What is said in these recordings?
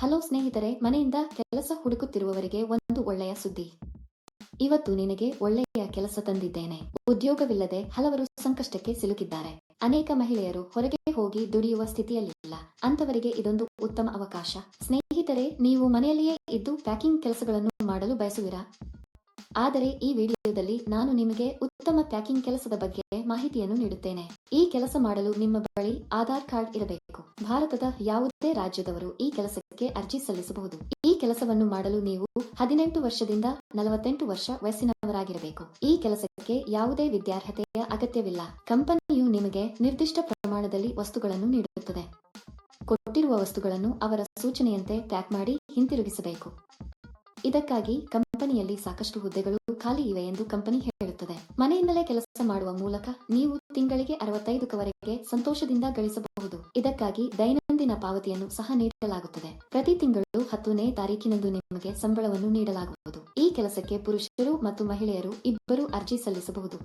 Hello ಸ್ನೇಹಿತರೆ, ಮನೆಯಿಂದ ಕೆಲಸ ಹುಡುಕುತ್ತಿರುವವರಿಗೆ ಒಂದು ಒಳ್ಳೆಯ ಸುದ್ದಿ. ಇವತ್ತು ನಿನಗೆ ಒಳ್ಳೆಯ ಕೆಲಸ ತಂದಿದ್ದೇನೆ. ಉದ್ಯೋಗವಿಲ್ಲದೆ ಹಲವರು ಸಂಕಷ್ಟಕ್ಕೆ ಸಿಲುಕಿದ್ದಾರೆ. ಅನೇಕ ಮಹಿಳೆಯರು ಹೊರಗೆ ಹೋಗಿ ದುಡಿಯುವ ಸ್ಥಿತಿಯಲ್ಲಿಲ್ಲ. ಅಂತವರಿಗೆ ಇದೊಂದು ಉತ್ತಮ ಅವಕಾಶ. ಸ್ನೇಹಿತರೆ, ನೀವು ಮನೆಯಲ್ಲಿಯೇ ಇದ್ದು ಪ್ಯಾಕಿಂಗ್ ಕೆಲಸಗಳನ್ನು ಮಾಡಲು ಬಯಸುವಿರಾ? ಆದರೆ ಈ ವಿಡಿಯೋದಲ್ಲಿ ನಾನು ನಿಮಗೆ ಉತ್ತಮ ಪ್ಯಾಕಿಂಗ್ ಕೆಲಸದ ಬಗ್ಗೆ ಮಾಹಿತಿಯನ್ನು ನೀಡುತ್ತೇನೆ. ಈ ಕೆಲಸ ಮಾಡಲು ನಿಮ್ಮ ಬಳಿ ಆಧಾರ್ ಕಾರ್ಡ್ ಇರಬೇಕು. ಭಾರತದ ಯಾವುದೇ ರಾಜ್ಯದವರು ಈ ಕೆಲಸಕ್ಕೆ ಅರ್ಜಿ ಸಲ್ಲಿಸಬಹುದು. ಈ ಕೆಲಸವನ್ನು ಮಾಡಲು ನೀವು ಹದಿನೆಂಟು ವರ್ಷದಿಂದ ನಲವತ್ತೆಂಟು ವರ್ಷ ವಯಸ್ಸಿನವರಾಗಿರಬೇಕು. ಈ ಕೆಲಸಕ್ಕೆ ಯಾವುದೇ ವಿದ್ಯಾರ್ಹತೆಯ ಅಗತ್ಯವಿಲ್ಲ. ಕಂಪನಿಯು ನಿಮಗೆ ನಿರ್ದಿಷ್ಟ ಪ್ರಮಾಣದಲ್ಲಿ ವಸ್ತುಗಳನ್ನು ನೀಡುತ್ತದೆ. ಕೊಟ್ಟಿರುವ ವಸ್ತುಗಳನ್ನು ಅವರ ಸೂಚನೆಯಂತೆ ಪ್ಯಾಕ್ ಮಾಡಿ ಹಿಂತಿರುಗಿಸಬೇಕು. ಇದಕ್ಕಾಗಿ ಕಂಪನಿಯಲ್ಲಿ ಸಾಕಷ್ಟು ಹುದ್ದೆಗಳು ಖಾಲಿ ಇವೆ ಎಂದು ಕಂಪನಿ ಹೇಳುತ್ತದೆ. ಮನೆಯಿಂದಲೇ ಕೆಲಸ ಮಾಡುವ ಮೂಲಕ ನೀವು ತಿಂಗಳಿಗೆ ಅರವತ್ತೈದಕ್ಕವರೆಗೆ ಸಂತೋಷದಿಂದ ಗಳಿಸಬಹುದು. ಇದಕ್ಕಾಗಿ ದೈನಂದಿನ ಪಾವತಿಯನ್ನು ಸಹ ನೀಡಲಾಗುತ್ತದೆ. ಪ್ರತಿ ತಿಂಗಳು ಹತ್ತನೇ ತಾರೀಕಿನಂದು ನಿಮಗೆ ಸಂಬಳವನ್ನು ನೀಡಲಾಗುವುದು. ಈ ಕೆಲಸಕ್ಕೆ ಪುರುಷರು ಮತ್ತು ಮಹಿಳೆಯರು ಇಬ್ಬರು ಅರ್ಜಿ ಸಲ್ಲಿಸಬಹುದು.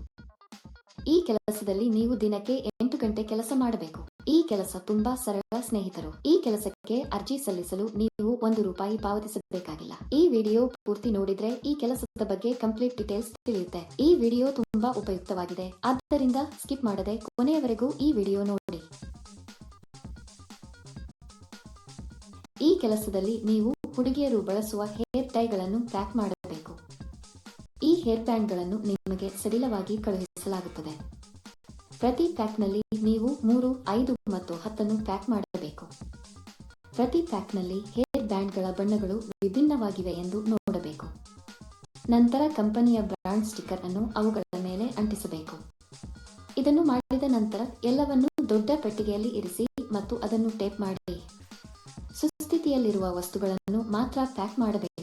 ಈ ಕೆಲಸದಲ್ಲಿ ನೀವು ದಿನಕ್ಕೆ ಎಂಟು ಗಂಟೆ ಕೆಲಸ ಮಾಡಬೇಕು. ಈ ಕೆಲಸ ತುಂಬಾ ಸರಳ ಸ್ನೇಹಿತರು. ಈ ಕೆಲಸಕ್ಕೆ ಅರ್ಜಿ ಸಲ್ಲಿಸಲು ನೀವು ಒಂದು ರೂಪಾಯಿ ಪಾವತಿಸಬೇಕಾಗಿಲ್ಲ. ಈ ವಿಡಿಯೋ ಪೂರ್ತಿ ನೋಡಿದ್ರೆ ಈ ಕೆಲಸದ ಬಗ್ಗೆ ಕಂಪ್ಲೀಟ್ ಡೀಟೇಲ್ಸ್ ತಿಳಿಯುತ್ತೆ. ಈ ವಿಡಿಯೋ ತುಂಬಾ ಉಪಯುಕ್ತವಾಗಿದೆ. ಆದ್ದರಿಂದ ಸ್ಕಿಪ್ ಮಾಡದೆ ಕೊನೆಯವರೆಗೂ ಈ ವಿಡಿಯೋ ನೋಡಿ. ಈ ಕೆಲಸದಲ್ಲಿ ನೀವು ಹುಡುಗಿಯರು ಬಳಸುವ ಹೇರ್ ಟೈಗಳನ್ನು ಪ್ಯಾಕ್ ಮಾಡಬೇಕು. ಈ ಹೇರ್ ಬ್ಯಾಂಡ್ಗಳನ್ನು ನಿಮಗೆ ಸಡಿಲವಾಗಿ ಕಳುಹಿಸಲಾಗುತ್ತದೆ. ಪ್ರತಿ ಪ್ಯಾಕ್ನಲ್ಲಿ ನೀವು ಮೂರು, ಐದು ಮತ್ತು ಹತ್ತನ್ನು ಪ್ಯಾಕ್ ಮಾಡಬೇಕು. ಪ್ರತಿ ಪ್ಯಾಕ್ನಲ್ಲಿ ಹೇರ್ ಬ್ಯಾಂಡ್ಗಳ ಬಣ್ಣಗಳು ವಿಭಿನ್ನವಾಗಿವೆ ಎಂದು ನೋಡಬೇಕು. ನಂತರ ಕಂಪನಿಯ ಬ್ರಾಂಡ್ ಸ್ಟಿಕ್ಕರ್ ಅನ್ನು ಅವುಗಳ ಮೇಲೆ ಅಂಟಿಸಬೇಕು. ಇದನ್ನು ಮಾಡಿದ ನಂತರ ಎಲ್ಲವನ್ನೂ ದೊಡ್ಡ ಪೆಟ್ಟಿಗೆಯಲ್ಲಿ ಇರಿಸಿ ಮತ್ತು ಅದನ್ನು ಟೇಪ್ ಮಾಡಿ. ಸುಸ್ಥಿತಿಯಲ್ಲಿರುವ ವಸ್ತುಗಳನ್ನು ಮಾತ್ರ ಪ್ಯಾಕ್ ಮಾಡಬೇಕು.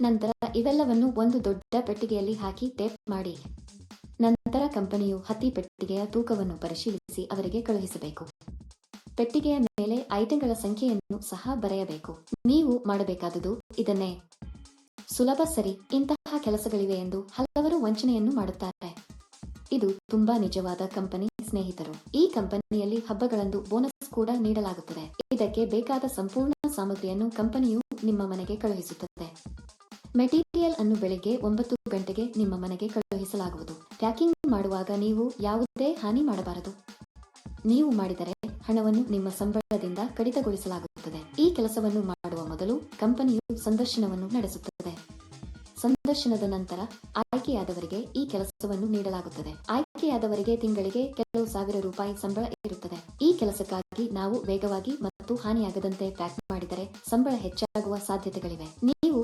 ನಂತರ ಇವೆಲ್ಲವನ್ನು ಒಂದು ದೊಡ್ಡ ಪೆಟ್ಟಿಗೆಯಲ್ಲಿ ಹಾಕಿ ಟೇಪ್ ಮಾಡಿ. ನಂತರ ಕಂಪನಿಯು ಹತ್ತಿ ಪೆಟ್ಟಿಗೆಯ ತೂಕವನ್ನು ಪರಿಶೀಲಿಸಿ ಅವರಿಗೆ ಕಳುಹಿಸಬೇಕು. ಪೆಟ್ಟಿಗೆಯ ಮೇಲೆ ಐಟಂಗಳ ಸಂಖ್ಯೆಯನ್ನು ಸಹ ಬರೆಯಬೇಕು. ನೀವು ಮಾಡಬೇಕಾದುದು ಇದನ್ನೇ. ಸುಲಭ ಸರಿ, ಇಂತಹ ಕೆಲಸಗಳಿವೆ ಎಂದು ಹಲವರು ವಂಚನೆಯನ್ನು ಮಾಡುತ್ತಾರೆ. ಇದು ತುಂಬಾ ನಿಜವಾದ ಕಂಪನಿ ಸ್ನೇಹಿತರು. ಈ ಕಂಪನಿಯಲ್ಲಿ ಹಬ್ಬಗಳಂದು ಬೋನಸ್ ಕೂಡ ನೀಡಲಾಗುತ್ತದೆ. ಇದಕ್ಕೆ ಬೇಕಾದ ಸಂಪೂರ್ಣ ಸಾಮಗ್ರಿಯನ್ನು ಕಂಪನಿಯು ನಿಮ್ಮ ಮನೆಗೆ ಕಳುಹಿಸುತ್ತದೆ. ಮೆಟೀರಿಯಲ್ ಅನ್ನು ಬೆಳಿಗ್ಗೆ ಒಂಬತ್ತು ಗಂಟೆಗೆ ನಿಮ್ಮ ಮನೆಗೆ ಕಳುಹಿಸಲಾಗುವುದು. ಪ್ಯಾಕಿಂಗ್ ಮಾಡುವಾಗ ನೀವು ಯಾವುದೇ ಹಾನಿ ಮಾಡಬಾರದು. ನೀವು ಮಾಡಿದರೆ ಹಣವನ್ನು ನಿಮ್ಮ ಸಂಬಳದಿಂದ ಕಡಿತಗೊಳಿಸಲಾಗುತ್ತದೆ. ಈ ಕೆಲಸವನ್ನು ಮಾಡುವ ಮೊದಲು ಕಂಪನಿಯು ಸಂದರ್ಶನವನ್ನು ನಡೆಸುತ್ತದೆ. ಸಂದರ್ಶನದ ನಂತರ ಆಯ್ಕೆಯಾದವರಿಗೆ ಈ ಕೆಲಸವನ್ನು ನೀಡಲಾಗುತ್ತದೆ. ಆಯ್ಕೆಯಾದವರಿಗೆ ತಿಂಗಳಿಗೆ ಕೆಲವು ಸಾವಿರ ರೂಪಾಯಿ ಸಂಬಳ ಇರುತ್ತದೆ. ಈ ಕೆಲಸಕ್ಕಾಗಿ ನಾವು ವೇಗವಾಗಿ ಮತ್ತು ಹಾನಿಯಾಗದಂತೆ ಪ್ಯಾಕ್ ಮಾಡಿದರೆ ಸಂಬಳ ಹೆಚ್ಚಾಗುವ ಸಾಧ್ಯತೆಗಳಿವೆ.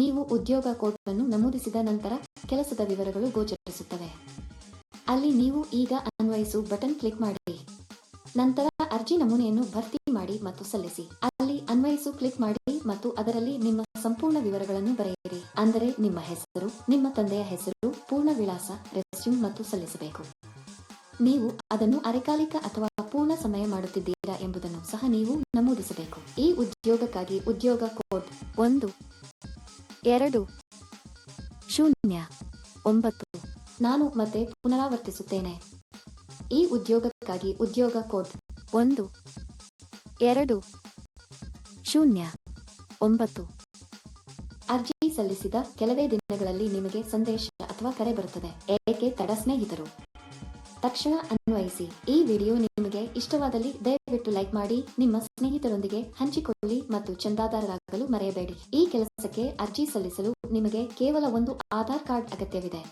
ನೀವು ಉದ್ಯೋಗ ಕೋಡ್ ಅನ್ನು ನಮೂದಿಸಿದ ನಂತರ ಕೆಲಸದ ವಿವರಗಳು ಗೋಚರಿಸುತ್ತವೆ. ಅಲ್ಲಿ ನೀವು ಈಗ ಅನ್ವಯಿಸು ಬಟನ್ ಕ್ಲಿಕ್ ಮಾಡಿ. ನಂತರ ಅರ್ಜಿ ನಮೂನೆಯನ್ನು ಭರ್ತಿ ಮಾಡಿ ಮತ್ತು ಸಲ್ಲಿಸಿ. ಅಲ್ಲಿ ಅನ್ವಯಿಸು ಕ್ಲಿಕ್ ಮಾಡಿ ಮತ್ತು ಅದರಲ್ಲಿ ನಿಮ್ಮ ಸಂಪೂರ್ಣ ವಿವರಗಳನ್ನು ಬರೆಯಿರಿ. ಅಂದರೆ ನಿಮ್ಮ ಹೆಸರು, ನಿಮ್ಮ ತಂದೆಯ ಹೆಸರು, ಪೂರ್ಣ ವಿಳಾಸ, ರೆಸ್ಯೂಮ್ ಮತ್ತು ಸಲ್ಲಿಸಬೇಕು. ನೀವು ಅದನ್ನು ಅರೆಕಾಲಿಕ ಅಥವಾ ಪೂರ್ಣ ಸಮಯ ಮಾಡುತ್ತಿದ್ದೀರಾ ಎಂಬುದನ್ನು ಸಹ ನೀವು ನಮೂದಿಸಬೇಕು. ಈ ಉದ್ಯೋಗಕ್ಕಾಗಿ ಉದ್ಯೋಗ ಕೋಡ್ ಒಂದು ಎರಡು. ಶೂನ್ಯ. ಒಂಬತ್ತು. ನಾನು ಮತ್ತೆ ಪುನರಾವರ್ತಿಸುತ್ತೇನೆ. ಈ ಉದ್ಯೋಗಕ್ಕಾಗಿ ಉದ್ಯೋಗ ಕೋಡ್ ಒಂದು. ಎರಡು. ಶೂನ್ಯ. ಒಂಬತ್ತು. ಅರ್ಜಿ ಸಲ್ಲಿಸಿದ ಕೆಲವೇ ದಿನಗಳಲ್ಲಿ ನಿಮಗೆ ಸಂದೇಶ ಅಥವಾ ಕರೆ ಬರುತ್ತದೆ. ಏಕೆ ತಡ ಸ್ನೇಹಿತರು? ತಕ್ಷಣ ಅನ್ವಯಿಸಿ, ಈ ವಿಡಿಯೋ ನಿಮಗೆ ಇಷ್ಟವಾದಲ್ಲಿ ದಯವಿಟ್ಟು ಲೈಕ್ ಮಾಡಿ, ನಿಮ್ಮ ಸ್ನೇಹಿತರೊಂದಿಗೆ ಹಂಚಿಕೊಳ್ಳಿ ಮತ್ತು ಚಂದಾದಾರರಾಗಲು ಮರೆಯಬೇಡಿ. ಈ ಕೆಲಸಕ್ಕೆ ಅರ್ಜಿ ಸಲ್ಲಿಸಲು ನಿಮಗೆ ಕೇವಲ ಒಂದು ಆಧಾರ್ ಕಾರ್ಡ್ ಅಗತ್ಯವಿದೆ.